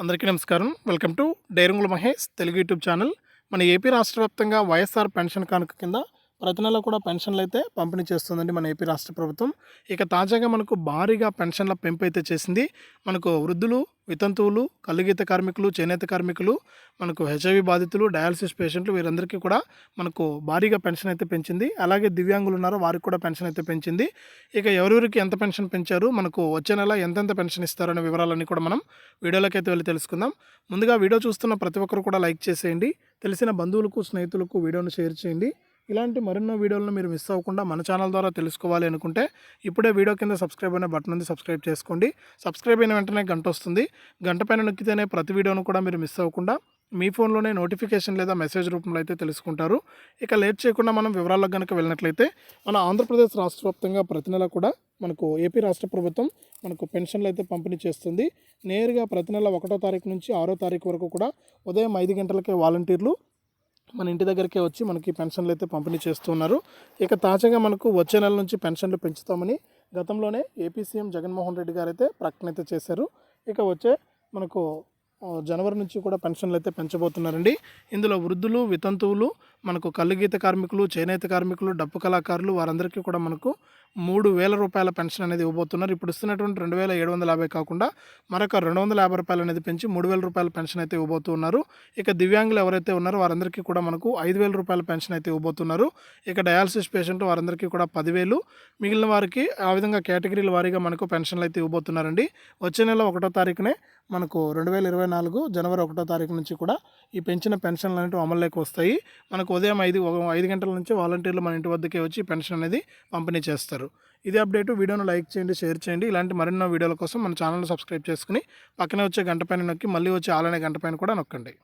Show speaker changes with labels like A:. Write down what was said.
A: అందరికీ నమస్కారం. Welcome to Dairangula Mahesh Telugu YouTube channel. మన ఏపీ రాష్ట్ర వ్యాప్తంగా వైఎస్ఆర్ పెన్షన్ కానుక కింద ప్రతి నెల కూడా పెన్షన్లు అయితే పంపిణీ చేస్తుందండి మన ఏపీ రాష్ట్ర ప్రభుత్వం. ఇక తాజాగా మనకు భారీగా పెన్షన్ల పెంపు అయితే చేసింది. మనకు వృద్ధులు వితంతువులు కల్లుగీత కార్మికులు చేనేత కార్మికులు మనకు హెచ్ఐవి బాధితులు డయాలసిస్ పేషెంట్లు వీరందరికీ కూడా మనకు భారీగా పెన్షన్ అయితే పెంచింది. అలాగే దివ్యాంగులు ఉన్నారో వారికి కూడా పెన్షన్ అయితే పెంచింది. ఇక ఎవరెవరికి ఎంత పెన్షన్ పెంచారు మనకు వచ్చే నెల ఎంతెంత పెన్షన్ ఇస్తారనే వివరాలన్నీ కూడా మనం వీడియోలోకి అయితే వెళ్ళి తెలుసుకుందాం. ముందుగా వీడియో చూస్తున్న ప్రతి ఒక్కరు కూడా లైక్ చేసేయండి. తెలిసిన బంధువులకు స్నేహితులకు వీడియోను షేర్ చేయండి. ఇలాంటి మరెన్నో వీడియోలను మీరు మిస్ అవ్వకుండా మన ఛానల్ ద్వారా తెలుసుకోవాలి అనుకుంటే ఇప్పుడే వీడియో కింద సబ్స్క్రైబ్ అనే బటన్ ఉంది సబ్స్క్రైబ్ చేసుకోండి. సబ్స్క్రైబ్ అయిన వెంటనే గంట వస్తుంది. గంట పైన నొక్కితేనే ప్రతి వీడియోను కూడా మీరు మిస్ అవ్వకుండా మీ ఫోన్లోనే నోటిఫికేషన్ లేదా మెసేజ్ రూపంలో అయితే తెలుసుకుంటారు. ఇక లేట్ చేయకుండా మనం వివరాలకు కనుక వెళ్ళినట్లయితే మన ఆంధ్రప్రదేశ్ రాష్ట్ర వ్యాప్తంగా ప్రతి నెల కూడా మనకు ఏపీ రాష్ట్ర ప్రభుత్వం మనకు పెన్షన్లు అయితే పంపిణీ చేస్తుంది. నేరుగా ప్రతి నెల ఒకటో తారీఖు నుంచి ఆరో తారీఖు వరకు కూడా ఉదయం ఐదు గంటలకే వాలంటీర్లు మన ఇంటి దగ్గరికే వచ్చి మనకి పెన్షన్లు అయితే పంపిణీ చేస్తున్నారు ఇక తాజాగా మనకు వచ్చే నెల నుంచి పెన్షన్లు పెంచుతామని గతంలోనే ఏపీ సీఎం జగన్మోహన్ రెడ్డి గారు అయితే ప్రకటన అయితే చేశారు. ఇక వచ్చే మనకు జనవరి నుంచి కూడా పెన్షన్లు అయితే పెంచబోతున్నారండి. ఇందులో వృద్ధులు వితంతువులు మనకు కళ్ళుగీత కార్మికులు చేనేత కార్మికులు డప్పు కళాకారులు వారందరికీ కూడా మనకు మూడు వేల రూపాయల పెన్షన్ అనేది ఇవ్వబోతున్నారు. ఇప్పుడు ఇస్తున్నటువంటి రెండు వేల ఏడు వందల యాభై కాకుండా మరొక రెండు వందల యాభై రూపాయలు అనేది పెంచి మూడు వేల రూపాయల పెన్షన్ అయితే ఇవ్వబోతున్నారు ఇక దివ్యాంగులు ఎవరైతే ఉన్నారో వారందరికీ కూడా మనకు ఐదు వేల రూపాయల పెన్షన్ అయితే ఇవ్వబోతున్నారు. ఇక డయాలసిస్ పేషెంట్ వారందరికీ కూడా పదివేలు. మిగిలిన వారికి ఆ విధంగా కేటగిరీల వారీగా మనకు పెన్షన్లు అయితే ఇవ్వబోతున్నారండి. వచ్చే నెల ఒకటో తారీఖునే మనకు రెండు వేల ఇరవై నాలుగు జనవరి ఒకటో తారీఖు నుంచి కూడా ఈ పెంచిన పెన్షన్లు అనేవి అమల్లోకి వస్తాయి. మనకు ఉదయం ఐదు ఐదు గంటల నుంచి వాలంటీర్లు మన ఇంటి వద్దకే వచ్చి పెన్షన్ అనేది పంపిణీ చేస్తారు. ఇది అప్డేట్. వీడియోను లైక్ చేయండి షేర్ చేయండి. ఇలాంటి మరెన్నో వీడియోల కోసం మన ఛానల్ సబ్స్క్రైబ్ చేసుకుని పక్కనే వచ్చే గంట పైన నొక్కి మళ్ళీ వచ్చే ఆలనే గంట పైన కూడా నొక్కండి.